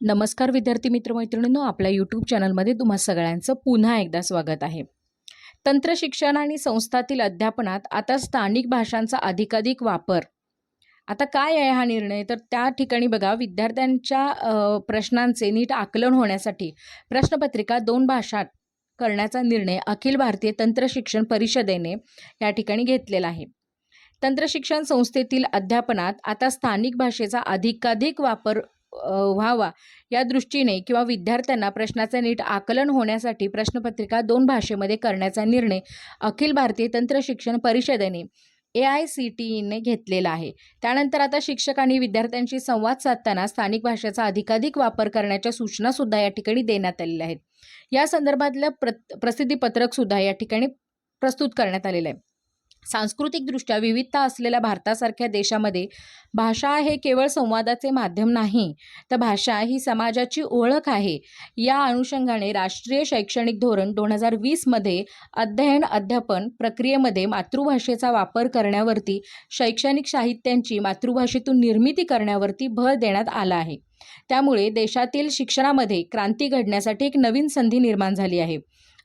नमस्कार विद्यार्थी मित्रमैत्रिणींनो आपल्या यूट्यूब चॅनलमध्ये तुम्हा सगळ्यांचं पुन्हा एकदा स्वागत आहे. तंत्र शिक्षण आणि संस्थातील अध्यापनात आता स्थानिक भाषांचा अधिकाधिक वापर. आता काय आहे हा निर्णय? तर त्या ठिकाणी बघा विद्यार्थ्यांच्या प्रश्नांचे नीट आकलन होण्यासाठी प्रश्नपत्रिका दोन भाषात करण्याचा निर्णय अखिल भारतीय तंत्र शिक्षण परिषदेने या ठिकाणी घेतलेला आहे. तंत्रशिक्षण संस्थेतील अध्यापनात आता स्थानिक भाषेचा अधिकाधिक वापर व्हावा. या दृष्टीने किंवा विद्यार्थ्यांना प्रश्नाचे नीट आकलन होण्यासाठी प्रश्नपत्रिका दोन भाषेमध्ये करण्याचा निर्णय अखिल भारतीय तंत्र शिक्षण परिषदेने ए आय सी टी ईने घेतलेला आहे. त्यानंतर आता शिक्षक आणि विद्यार्थ्यांशी संवाद साधताना स्थानिक भाषेचा अधिकाधिक वापर करण्याच्या सूचनासुद्धा या ठिकाणी देण्यात आलेल्या आहेत. या संदर्भातलं प्र प्रसिद्धीपत्रकसुद्धा या ठिकाणी प्रस्तुत करण्यात आलेलं आहे. सांस्कृतिकदृष्ट्या विविधता असलेल्या भारतासारख्या देशामध्ये भाषा हे केवळ संवादाचे माध्यम नाही तर भाषा ही समाजाची ओळख आहे. या अनुषंगाने राष्ट्रीय शैक्षणिक धोरण दोन हजार वीसमध्ये अध्ययन अध्यापन प्रक्रियेमध्ये मातृभाषेचा वापर करण्यावरती शैक्षणिक साहित्यांची मातृभाषेतून निर्मिती करण्यावरती भर देण्यात आला आहे. त्यामुळे देशातील शिक्षणामध्ये क्रांती घडण्यासाठी एक नवीन संधी निर्माण झाली आहे.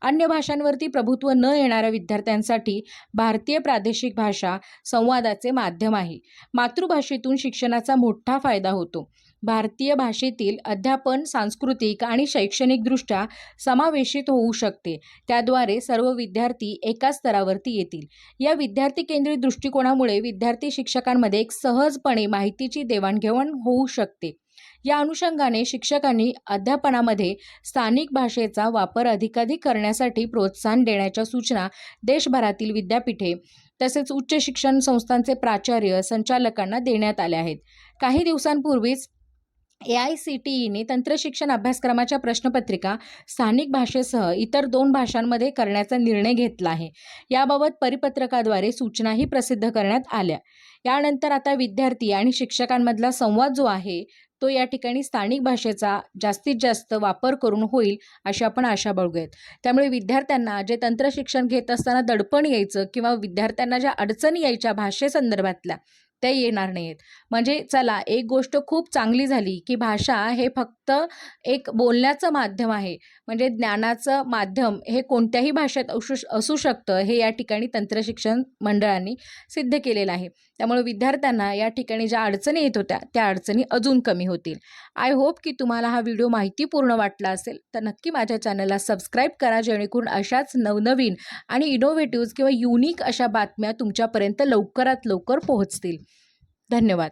अन्य भाषांवरती प्रभुत्व न येणाऱ्या विद्यार्थ्यांसाठी भारतीय प्रादेशिक भाषा संवादाचे माध्यम आहे. मातृभाषेतून शिक्षणाचा मोठा फायदा होतो. भारतीय भाषेतील अध्यापन सांस्कृतिक आणि शैक्षणिकदृष्ट्या समावेशित होऊ शकते. त्याद्वारे सर्व विद्यार्थी एका स्तरावरती येतील. या विद्यार्थी केंद्रित दृष्टिकोनामुळे विद्यार्थी शिक्षकांमध्ये एक सहजपणे माहितीची देवाणघेवाण होऊ शकते. या अनुषंगाने शिक्षकांनी अध्यापनामध्ये स्थानिक भाषेचा वापर अधिकाधिक करण्यासाठी प्रोत्साहन देण्याच्या सूचना देशभरातील विद्यापीठे तसेच उच्च शिक्षण संस्थांचे प्राचार्य संचालकांना देण्यात आल्या आहेत. काही दिवसांपूर्वीच ए आय सी टी ईने तंत्रशिक्षण अभ्यासक्रमाच्या प्रश्नपत्रिका स्थानिक भाषेसह इतर दोन भाषांमध्ये करण्याचा निर्णय घेतला आहे. याबाबत परिपत्रकाद्वारे सूचनाही प्रसिद्ध करण्यात आल्या. यानंतर आता विद्यार्थी आणि शिक्षकांमधला संवाद जो आहे तो या ठिकाणी स्थानिक भाषेचा जास्तीत जास्त वापर करून होईल अशी आपण आशा बघूयात त्यामुळे विद्यार्थ्यांना जे तंत्रशिक्षण घेत असताना दडपण यायचं किंवा विद्यार्थ्यांना ज्या अडचणी यायच्या भाषेसंदर्भातल्या त्या येणार नाहीत. म्हणजे चला एक गोष्ट खूप चांगली झाली की भाषा हे फक्त एक बोलण्याचं माध्यम आहे. म्हणजे ज्ञानाचं माध्यम हे कोणत्याही भाषेत असू असू शकतं हे या ठिकाणी तंत्रशिक्षण मंडळांनी सिद्ध केलेलं आहे. त्यामुळे विद्यार्थ्यांना या ठिकाणी ज्या अडचणी येत होत्या त्या अडचणी अजून कमी होतील. आय होप की तुम्हाला हा व्हिडिओ माहितीपूर्ण वाटला असेल तर नक्की माझ्या चॅनलला सबस्क्राईब करा जेणेकरून अशाच नवनवीन आणि इनोव्हेटिव्ह किंवा युनिक अशा बातम्या तुमच्यापर्यंत लवकरात लवकर पोहोचतील. धन्यवाद.